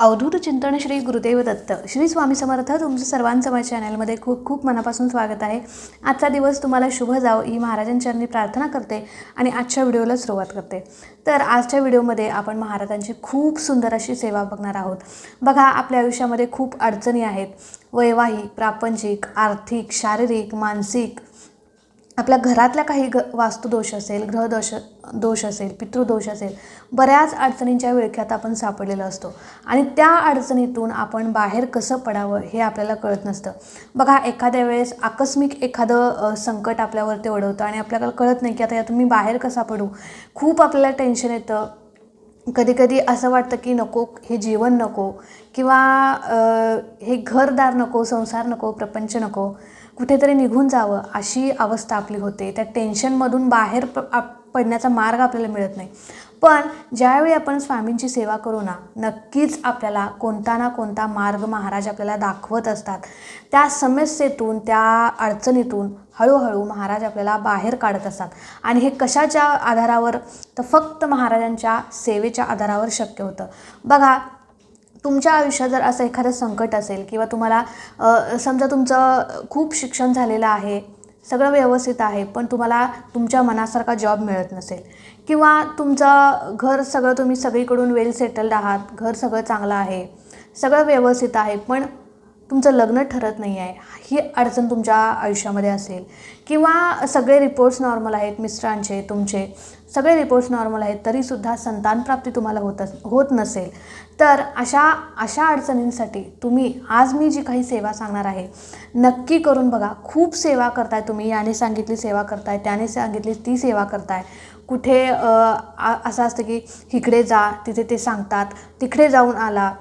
अवधूत चिंतन श्री गुरुदेव दत्त. श्री स्वामी समर्थ तुमचं सर्वांचं माझ्या चॅनलमध्ये खूप खूप मनापासून स्वागत आहे. आजचा दिवस तुम्हाला शुभ जावो ही महाराजांच्यांनी प्रार्थना करते आणि आजच्या व्हिडिओला सुरुवात करते. तर आजच्या व्हिडिओमध्ये आपण महाराजांची खूप सुंदर अशी सेवा बघणार आहोत. बघा आपल्या आयुष्यामध्ये खूप अडचणी आहेत. वैवाहिक प्रापंचिक आर्थिक शारीरिक मानसिक आपल्या घरातल्या काही ग वास्तुदोष असेल ग्रहदोष दोष असेल पितृदोष असेल बऱ्याच अडचणींच्या विळख्यात आपण सापडलेलो असतो. आणि त्या अडचणीतून आपण बाहेर कसं पडावं हे आपल्याला कळत नसतं. बघा एखाद्या वेळेस आकस्मिक एखादं संकट आपल्यावरती ओढवतं आणि आपल्याला कळत नाही की आता यातून मी बाहेर कसा पडू. खूप आपल्याला टेन्शन येतं. कधीकधी असं वाटतं की नको हे जीवन नको किंवा हे घरदार नको संसार नको प्रपंच नको कुठेतरी निघून जावं अशी अवस्था आपली होते. त्या टेन्शनमधून बाहेर प पडण्याचा मार्ग आपल्याला मिळत नाही. पण ज्यावेळी आपण स्वामींची सेवा करू ना नक्कीच आपल्याला कोणता ना कोणता मार्ग महाराज आपल्याला दाखवत असतात. त्या समस्येतून त्या अडचणीतून हळूहळू महाराज आपल्याला बाहेर काढत असतात. आणि हे कशाच्या आधारावर? तर फक्त महाराजांच्या सेवेच्या आधारावर शक्य होतं. बघा तुमच्या आयुष्यात जर असं एखादं संकट असेल किंवा तुम्हाला समजा तुमचं खूप शिक्षण झालेलं आहे सगळं व्यवस्थित आहे पण तुम्हाला तुमच्या मनासारखा जॉब मिळत नसेल किंवा तुमचं घर सगळं तुम्ही सगळीकडून वेल सेटल्ड आहात घर सगळं चांगलं आहे सगळं व्यवस्थित आहे पण तुमचं लग्न ठरत नाही आहे ही अडचण तुमच्या आयुष्यामध्ये असेल. किंवा सगळे रिपोर्ट्स नॉर्मल आहेत मिस्टरांचे तुमचे सगळे रिपोर्ट्स नॉर्मल आहेत तरीसुद्धा संतानप्राप्ती तुम्हाला होत अस होत नसेल. तर अशा अशा अडचणींसाठी तुम्ही आज मी जी काही सेवा सांगणार आहे नक्की करून बघा. खूप सेवा करताय तुम्ही याने सांगितली सेवा करताय त्याने सांगितली ती सेवा करताय. कुठे असं असतं की इकडे जा तिथे ते सांगतात तिकडे जाऊन आला.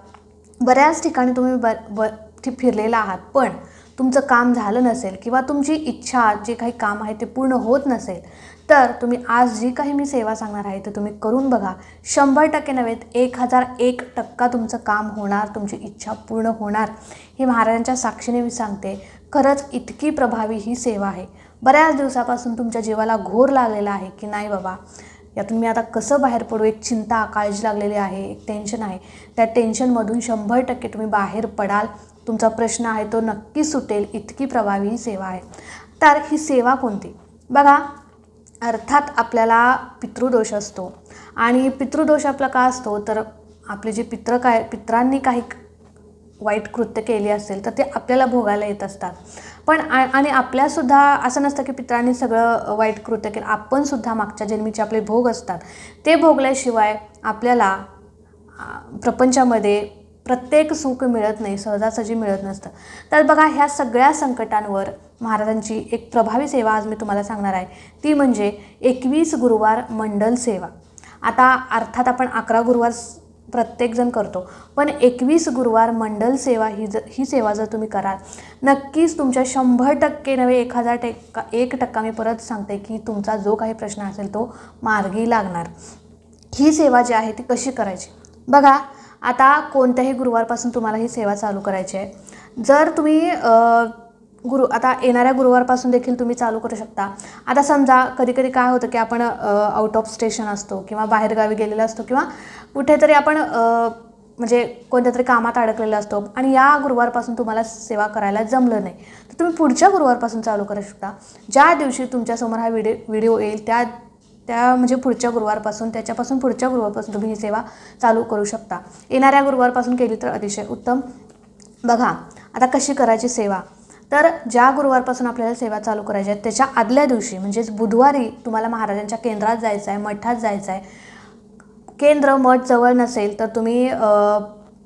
बऱ्याच ठिकाणी तुम्ही ब ब ठी- फिरलेला आहात पण तुमचं काम झालं नसेल किंवा तुमची इच्छा जे काही काम आहे ते पूर्ण होत नसेल तर तुम्ही आज जी काही मी सेवा सांगणार आहे ते तुम्ही करून बघा. शंभर टक्के नव्हे एक हजार एक टक्का तुमचं काम होणार तुमची इच्छा पूर्ण होणार. हे महाराजांच्या साक्षीने मी सांगते खरंच इतकी प्रभावी ही सेवा आहे. बऱ्याच दिवसापासून तुमच्या जीवाला घोर लागलेला आहे की नाही बाबा? यातून मी आता कसं बाहेर पडू? एक चिंता काळजी लागलेली आहे एक टेन्शन आहे. त्या टेन्शनमधून शंभर टक्के तुम्ही बाहेर पडाल. तुमचा प्रश्न आहे तो नक्की सुटेल. इतकी प्रभावी ही सेवा आहे. तर ही सेवा कोणती? बघा अर्थात आपल्याला पितृदोष असतो. आणि पितृदोष आपला का असतो? तर आपले जे पित्र काय पित्रांनी काही वाईट कृत्य केली असेल तर ते आपल्याला भोगायला येत असतात. पण आ- आणि आपल्यासुद्धा असं नसतं की पित्रांनी सगळं वाईट कृत्य केलं. आपणसुद्धा मागच्या जन्मीचे आपले भोग असतात. ते भोगल्याशिवाय आपल्याला प्रपंचामध्ये प्रत्येक सुख मिळत नाही सहजासहजी मिळत नसतं. तर बघा ह्या सगळ्या संकटांवर महाराजांची एक प्रभावी सेवा आज मी तुम्हाला सांगणार आहे. ती म्हणजे एकवीस गुरुवार मंडल सेवा. आता अर्थात आपण अकरा गुरुवार प्रत्येकजण करतो. पण एकवीस गुरुवार मंडल सेवा ही ज ही सेवा जर तुम्ही कराल नक्कीच तुमच्या शंभर टक्के नव्हे एक हजार टक्का एक टक्का मी परत सांगते की तुमचा जो काही प्रश्न असेल तो मार्गी लागणार. ही सेवा जी आहे ती कशी करायची? बघा आता कोणत्याही गुरुवारपासून तुम्हाला ही सेवा चालू करायची आहे. जर तुम्ही गुरु आता येणाऱ्या गुरुवारपासून देखील तुम्ही चालू करू शकता. आता समजा कधी कधी काय होतं की आपण आउट ऑफ स्टेशन असतो किंवा बाहेरगावी गेलेलो असतो किंवा कुठेतरी आपण म्हणजे कोणत्या तरी कामात अडकलेला असतो आणि या गुरुवारपासून तुम्हाला सेवा करायला जमलं नाही. तर तुम्ही पुढच्या गुरुवारपासून चालू करू शकता. ज्या दिवशी तुमच्यासमोर हा व्हिडिओ व्हिडिओ येईल त्या त्या म्हणजे पुढच्या गुरुवारपासून त्याच्यापासून पुढच्या गुरुवारपासून तुम्ही ही सेवा चालू करू शकता. येणाऱ्या गुरुवारपासून केली तर अतिशय उत्तम. बघा आता कशी करायची सेवा? तर ज्या गुरुवारपासून आपल्याला सेवा चालू करायची आहे त्याच्या आदल्या दिवशी म्हणजेच बुधवारी तुम्हाला महाराजांच्या केंद्रात जायचं आहे मठात जायचं आहे केंद्र मठ जवळ नसेल तर तुम्ही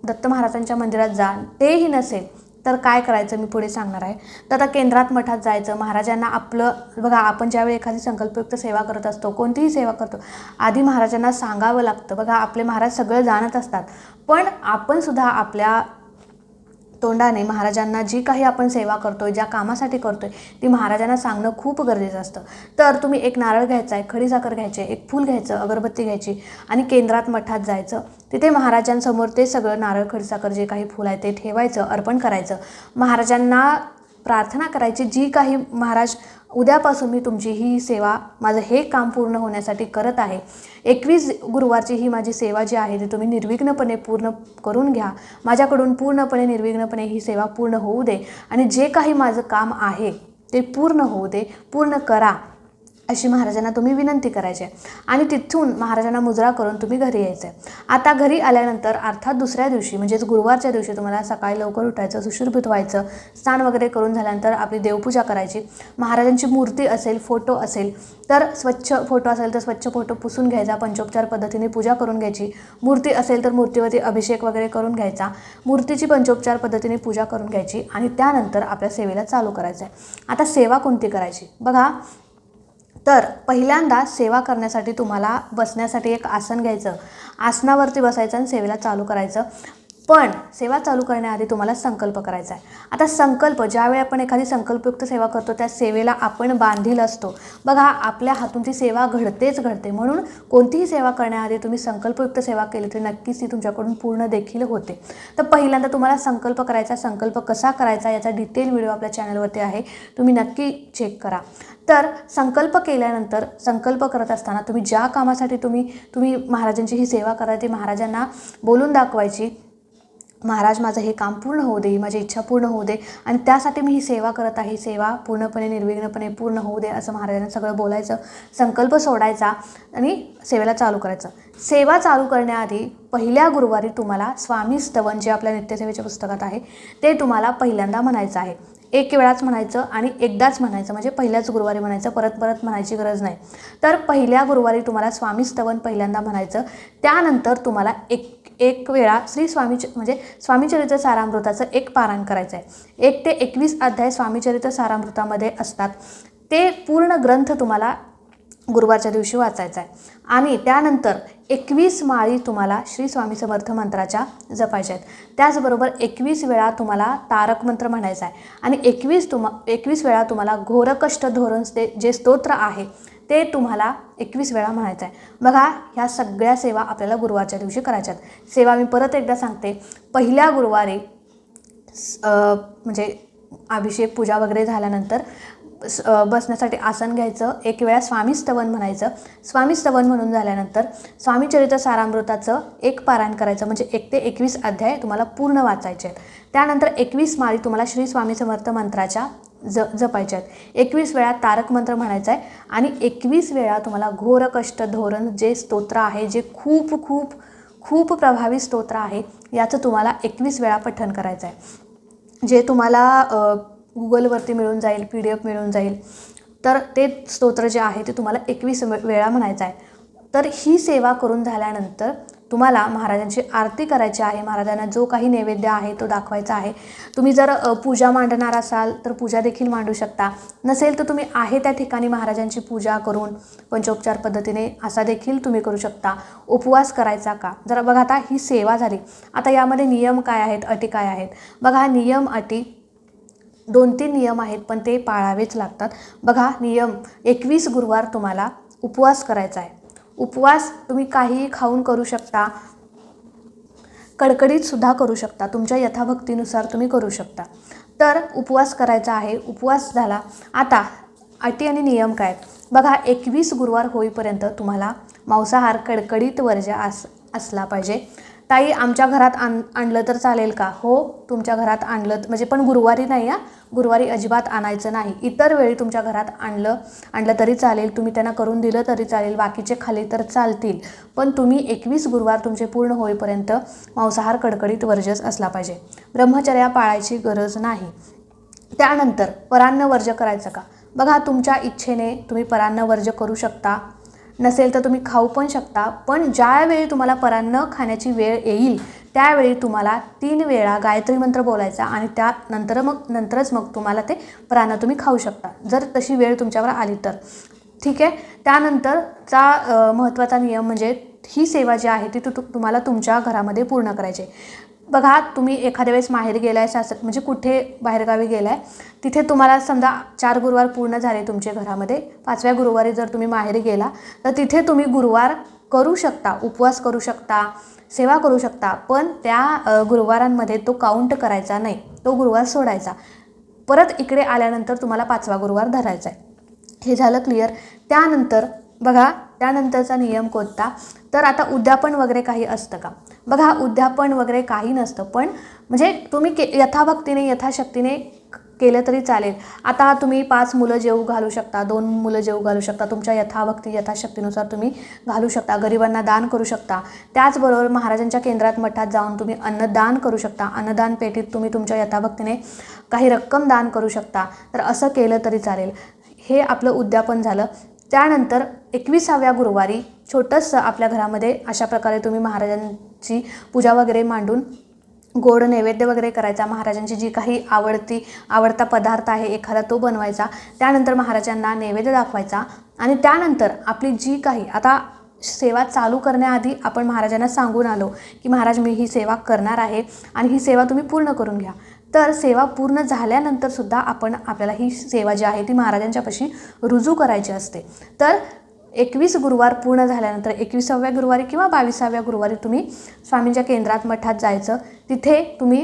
दत्त महाराजांच्या मंदिरात जा. तेही नसेल तर काय करायचं मी पुढे सांगणार आहे. तर आता केंद्रात मठात जायचं. महाराजांना आपलं बघा आपण ज्यावेळी एखादी संकल्पयुक्त सेवा करत असतो कोणतीही सेवा करतो आधी महाराजांना सांगावं लागतं. बघा आपले महाराज सगळं जाणत असतात. पण आपण सुद्धा आपल्या तोंडाने महाराजांना जी काही आपण सेवा करतोय ज्या कामासाठी करतोय ती महाराजांना सांगणं खूप गरजेचं असतं. तर तुम्ही एक नारळ घ्यायचा आहे खडीसाखर घ्यायचे एक फूल घ्यायचं अगरबत्ती घ्यायची आणि केंद्रात मठात जायचं. तिथे महाराजांसमोर ते सगळं नारळ खडीसाखर जे काही फूल आहे ते ठेवायचं अर्पण करायचं. महाराजांना प्रार्थना करायची जी काही महाराज उद्यापासून मी तुमची ही सेवा माझं हे काम पूर्ण होण्यासाठी करत आहे. एकवीस गुरुवारची ही माझी सेवा जी आहे ती तुम्ही निर्विघ्नपणे पूर्ण करून घ्या. माझ्याकडून पूर्णपणे निर्विघ्नपणे ही सेवा पूर्ण होऊ दे. आणि जे काही माझं काम आहे ते पूर्ण होऊ दे पूर्ण करा. अशी महाराजांना तुम्ही विनंती करायची. आहे आणि तिथून महाराजांना मुजरा करून तुम्ही घरी यायचं. आहे आता घरी आल्यानंतर अर्थात दुसऱ्या दिवशी म्हणजेच गुरुवारच्या दिवशी तुम्हाला सकाळी लवकर उठायचं सुशुरभूत व्हायचं स्नान वगैरे करून झाल्यानंतर आपली देवपूजा करायची. महाराजांची मूर्ती असेल फोटो असेल तर स्वच्छ फोटो असेल तर स्वच्छ फोटो पुसून घ्यायचा पंचोपचार पद्धतीने पूजा करून घ्यायची. मूर्ती असेल तर मूर्तीवरती अभिषेक वगैरे करून घ्यायचा. मूर्तीची पंचोपचार पद्धतीने पूजा करून घ्यायची आणि त्यानंतर आपल्या सेवेला चालू करायचं आहे आता सेवा कोणती करायची? बघा तर पहिल्यांदा सेवा करण्यासाठी तुम्हाला बसण्यासाठी एक आसन घ्यायचं. आसनावरती बसायचं आणि सेवेला चालू करायचं. पण सेवा चालू करण्याआधी तुम्हाला संकल्प करायचा आहे. आता संकल्प ज्यावेळी आपण एखादी संकल्पयुक्त सेवा करतो त्या सेवेला आपण बांधील असतो. बघा आपल्या हातून ती सेवा घडतेच घडते. म्हणून कोणतीही सेवा करण्याआधी तुम्ही संकल्पयुक्त सेवा केली तरी नक्कीच ती तुमच्याकडून पूर्ण देखील होते. तर पहिल्यांदा तुम्हाला संकल्प करायचा संकल्प कसा करायचा याचा डिटेल व्हिडिओ आपल्या चॅनलवरती आहे. तुम्ही नक्की चेक करा. तर संकल्प केल्यानंतर संकल्प करत असताना तुम्ही ज्या कामासाठी तुम्ही तुम्ही महाराजांची ही सेवा करायची ती महाराजांना बोलून दाखवायची महाराज माझं हे काम पूर्ण होऊ दे ही माझी इच्छा पूर्ण होऊ दे आणि त्यासाठी मी ही सेवा करत आहे. सेवा पूर्णपणे निर्विघ्नपणे पूर्ण होऊ दे असं महाराजांना सगळं बोलायचं संकल्प सोडायचा आणि सेवेला चालू करायचं. सेवा चालू करण्याआधी पहिल्या गुरुवारी तुम्हाला स्वामी स्तवन जे आपल्या नित्यसेवेच्या पुस्तकात आहे ते तुम्हाला पहिल्यांदा म्हणायचं आहे. एक वेळाच म्हणायचं आणि एकदाच म्हणायचं म्हणजे पहिल्याच गुरुवारी म्हणायचं परत परत म्हणायची गरज नाही. तर पहिल्या गुरुवारी तुम्हाला स्वामी स्तवन पहिल्यांदा म्हणायचं त्यानंतर तुम्हाला एक एक वेळा श्री स्वामी म्हणजे स्वामीचरित्र सारामृताचं एक पारायण करायचं आहे एक ते एकवीस अध्याय स्वामीचरित्र सारामृतामध्ये असतात. ते पूर्ण ग्रंथ तुम्हाला गुरुवारच्या दिवशी वाचायचा आहे आणि त्यानंतर एकवीस माळी तुम्हाला श्री स्वामी समर्थ मंत्राच्या जपायच्या आहेत त्याचबरोबर एकवीस वेळा तुम्हाला तारक मंत्र म्हणायचा आहे आणि एकवीस तुम एकवीस वेळा तुम्हाला घोरकष्ट धोरण ते जे स्तोत्र आहे ते तुम्हाला एकवीस वेळा म्हणायचं आहे. बघा ह्या सगळ्या सेवा आपल्याला गुरुवारच्या दिवशी करायच्या आहेत. सेवा मी परत एकदा सांगते. पहिल्या गुरुवारी स- म्हणजे अभिषेक पूजा वगैरे झाल्यानंतर बसण्यासाठी आसन घ्यायचं. एक वेळा स्वामी स्तवन म्हणायचं. स्वामी स्तवन म्हणून झाल्यानंतर स्वामीचरित्र सारामृताचं एक पारायण करायचं. म्हणजे एक ते एकवीस अध्याय तुम्हाला पूर्ण वाचायचे आहेत. त्यानंतर एकवीस माळी तुम्हाला श्री स्वामी समर्थ मंत्राच्या ज जपायच्या आहेत एकवीस वेळा तारक मंत्र म्हणायचा आहे आणि एकवीस वेळा तुम्हाला घोर कष्ट धोरण जे स्तोत्र आहे जे खूप खूप खूप प्रभावी स्तोत्र आहे याचं तुम्हाला एकवीस वेळा पठण करायचं आहे जे तुम्हाला गुगलवरती मिळून जाईल पी डी एफ मिळून जाईल तर ते स्तोत्र जे आहे ते तुम्हाला एकवीस वेळा म्हणायचं आहे तर ही सेवा करून झाल्यानंतर तुम्हाला महाराजांची आरती करायची आहे महाराजांना जो काही नैवेद्य आहे तो दाखवायचा आहे. तुम्ही जर पूजा मांडणार असाल तर पूजा देखील मांडू शकता. नसेल तर तुम्ही आहे त्या ठिकाणी महाराजांची पूजा करून पंचोपचार पद्धतीने असा देखील तुम्ही करू शकता. उपवास करायचा का? जर बघा आता ही सेवा झाली. आता यामध्ये नियम काय आहेत अटी काय आहेत? बघा हा नियम अटी दोन तीन नियम आहेत पण ते पाळावेच लागतात. बघा नियम. एकवीस गुरुवार तुम्हाला उपवास करायचा आहे. उपवास तुम्ही काहीही खाऊन करू शकता. कडकडीतसुद्धा करू शकता. तुमच्या यथाभक्तीनुसार तुम्ही करू शकता. तर उपवास करायचा आहे. उपवास झाला. आता अटी आणि नियम काय आहेत? बघा एकवीस गुरुवार होईपर्यंत तुम्हाला मांसाहार कडकडीत वर्ज अस असला पाहिजे. ताई आमच्या घरात आण आणलं तर चालेल का? हो तुमच्या घरात आणलं म्हणजे पण गुरुवारी नाही या गुरुवारी अजिबात आणायचं नाही. इतर वेळी तुमच्या घरात आणलं आणलं तरी चालेल. तुम्ही त्यांना करून दिलं तरी चालेल. बाकीचे खाली तर चालतील. पण तुम्ही एकवीस गुरुवार तुमचे पूर्ण होईपर्यंत मांसाहार कडकडीत वर्जस असला पाहिजे. ब्रह्मचर्या पाळायची गरज नाही. त्यानंतर परान्न वर्ज करायचं का? बघा तुमच्या इच्छेने तुम्ही परान्न वर्ज करू शकता. नसेल तर तुम्ही खाऊ पण शकता. पण ज्यावेळी तुम्हाला परान्न खाण्याची वेळ येईल त्यावेळी तुम्हाला तीन वेळा गायत्री मंत्र बोलायचा आणि त्यानंतर मग नंतरच मग तुम्हाला ते परान्न तुम्ही खाऊ शकता. जर तशी वेळ तुमच्यावर आली तर. ठीक आहे? त्यानंतरचा महत्त्वाचा नियम म्हणजे ही सेवा जी आहे ती तु तु- तुम्हाला तुमच्या घरामध्ये पूर्ण करायची आहे. बघा तुम्ही एखाद्या वेळेस माहेर गेलाय सासर म्हणजे कुठे बाहेरगावी गेलाय तिथे तुम्हाला समजा चार गुरुवार पूर्ण झाले तुमच्या घरामध्ये पाचव्या गुरुवारी जर तुम्ही माहेर गेला तर तिथे तुम्ही गुरुवार करू शकता उपवास करू शकता सेवा करू शकता पण त्या गुरुवारांमध्ये तो काउंट करायचा नाही तो गुरुवार सोडायचा. परत इकडे आल्यानंतर तुम्हाला पाचवा गुरुवार धरायचा आहे हे झालं क्लिअर त्यानंतर बघा त्यानंतरचा नियम कोणता? तर आता उद्यापन वगैरे काही असतं का? बघा उद्यापन वगैरे काही नसतं पण म्हणजे तुम्ही के यथाभक्तीने यथाशक्तीने केलं तरी चालेल. आता तुम्ही पाच मुलं जेऊ घालू शकता दोन मुलं जेऊ घालू शकता तुमच्या यथाभक्ती यथाशक्तीनुसार तुम्ही घालू शकता गरिबांना दान करू शकता. त्याचबरोबर महाराजांच्या केंद्रात मठात जाऊन तुम्ही अन्नदान करू शकता. अन्नदान पेटीत तुम्ही तुमच्या यथाभक्तीने काही रक्कम दान करू शकता. तर असं केलं तरी चालेल. हे आपलं उद्यापन झालं. त्यानंतर एकविसाव्या गुरुवारी छोटंसं आपल्या घरामध्ये अशा प्रकारे तुम्ही महाराजांची पूजा वगैरे मांडून गोड नैवेद्य वगैरे करायचा. महाराजांची जी काही आवडती आवडता पदार्थ आहे एखादा तो बनवायचा. त्यानंतर महाराजांना नैवेद्य दाखवायचा. आणि त्यानंतर आपली जी काही आता सेवा चालू करण्याआधी आपण महाराजांना सांगून आलो की महाराज मी ही सेवा करणार आहे आणि ही सेवा तुम्ही पूर्ण करून घ्या. तर सेवा पूर्ण झाल्यानंतर सुद्धा आपण आपल्याला ही सेवा जी आहे ती महाराजांच्यापाशी रुजू करायची असते. तर एकवीस गुरुवार पूर्ण झाल्यानंतर एकविसाव्या गुरुवारी किंवा बावीसाव्या गुरुवारी तुम्ही स्वामींच्या केंद्रात मठात जायचं. तिथे तुम्ही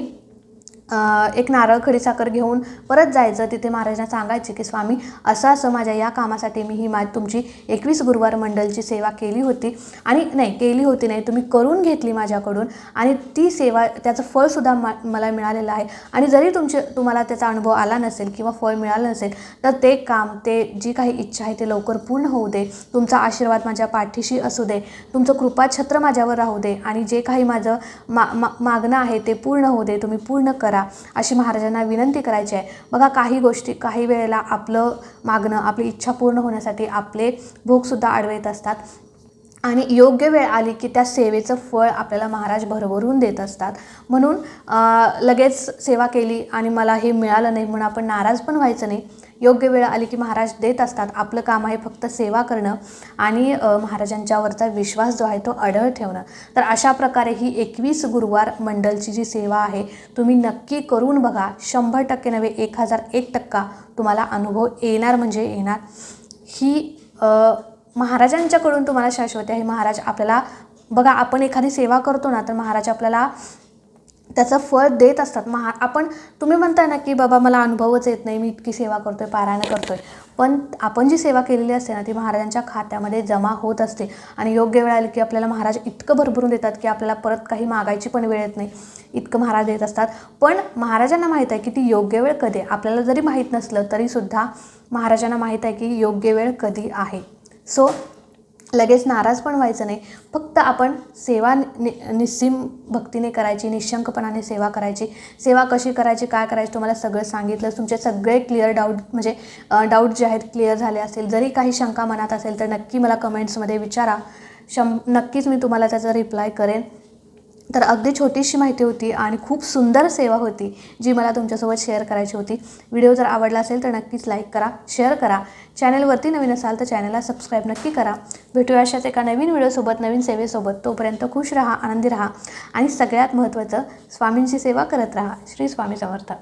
एक नारळ खडीसाखर घेऊन परत जायचं. तिथे महाराजांना सांगायचे की स्वामी असं असं माझ्या या कामासाठी मी ही मा तुमची एकवीस गुरुवार मंडलची सेवा केली होती. आणि नाही केली होती नाही तुम्ही करून घेतली माझ्याकडून. आणि ती सेवा त्याचं फळसुद्धा मा मला मिळालेलं आहे. आणि जरी तुमचे तुम्हाला त्याचा अनुभव आला नसेल किंवा फळ मिळालं नसेल तर ते काम ते जी काही इच्छा आहे ते लवकर पूर्ण होऊ दे. तुमचा आशीर्वाद माझ्या पाठीशी असू दे. तुमचं कृपाछत्र माझ्यावर राहू दे. आणि जे काही माझं मा मा मागणं आहे ते पूर्ण होऊ दे. तुम्ही पूर्ण करा. अशी महाराजांना विनंती करायची आहे. बघा काही गोष्टी काही वेळेला आपलं मागणं आपली इच्छा पूर्ण होण्यासाठी आपले भोगसुद्धा अडवत असतात. आणि योग्य वेळ आली की त्या सेवेचं फळ आपल्याला महाराज भरभरून देत असतात. म्हणून लगेच सेवा केली आणि मला हे मिळालं नाही म्हणून आपण नाराज पण व्हायचं नाही. योग्य वेळ आली की महाराज देत असतात. आपलं काम आहे फक्त सेवा करणं आणि महाराजांच्यावरचा विश्वास जो आहे तो अढळ ठेवणं. तर अशा प्रकारे ही एकवीस गुरुवार मंडलची जी सेवा आहे तुम्ही नक्की करून बघा. शंभर टक्के नव्हे एक हजार एक टक्का तुम्हाला अनुभव येणार म्हणजे येणार. ही महाराजांच्याकडून तुम्हाला शाश्वती आहे. महाराज आपल्याला बघा आपण एखादी सेवा करतो ना तर महाराज आपल्याला त्याचं फळ देत असतात. महा आपण तुम्ही म्हणताय ना की बाबा मला अनुभवच येत नाही. मी इतकी सेवा करतोय पारायण करतोय. पण आपण जी सेवा केलेली असते ना ती महाराजांच्या खात्यामध्ये जमा होत असते. आणि योग्य वेळ आली की आपल्याला महाराज इतकं भरभरून देतात की आपल्याला परत काही मागायची पण वेळ येत नाही. इतकं महाराज देत असतात. पण महाराजांना माहीत आहे की ती योग्य वेळ कधी? आहे. आपल्याला जरी माहीत नसलं तरीसुद्धा महाराजांना माहीत आहे की योग्य वेळ कधी आहे? सो लगेच नाराज पण व्हायचं नाही. फक्त आपण सेवा नि निस्सीम भक्तीने करायची निशंकपणाने सेवा करायची. सेवा कशी करायची काय करायची तुम्हाला सगळं सांगितलं. तुमचे सगळे क्लिअर डाऊट म्हणजे डाऊट जे आहेत क्लिअर झाले असेल. जरी काही शंका मनात असेल तर नक्की मला कमेंट्समध्ये विचारा. शं नक्कीच मी तुम्हाला त्याचा रिप्लाय करेन. तर अगदी छोटीशी माहिती होती आणि खूप सुंदर सेवा होती जी मला तुमच्यासोबत शेअर करायची होती. व्हिडिओ जर आवडला असेल तर नक्कीच लाईक करा शेअर करा. चॅनलवरती नवीन असाल तर चॅनलला सबस्क्राईब नक्की करा. भेटूया अशाच एका नवीन व्हिडिओसोबत नवीन सेवेसोबत. तोपर्यंत खुश राहा आनंदी राहा आणि सगळ्यात महत्त्वाचं स्वामींची सेवा करत राहा. श्री स्वामी समर्थ.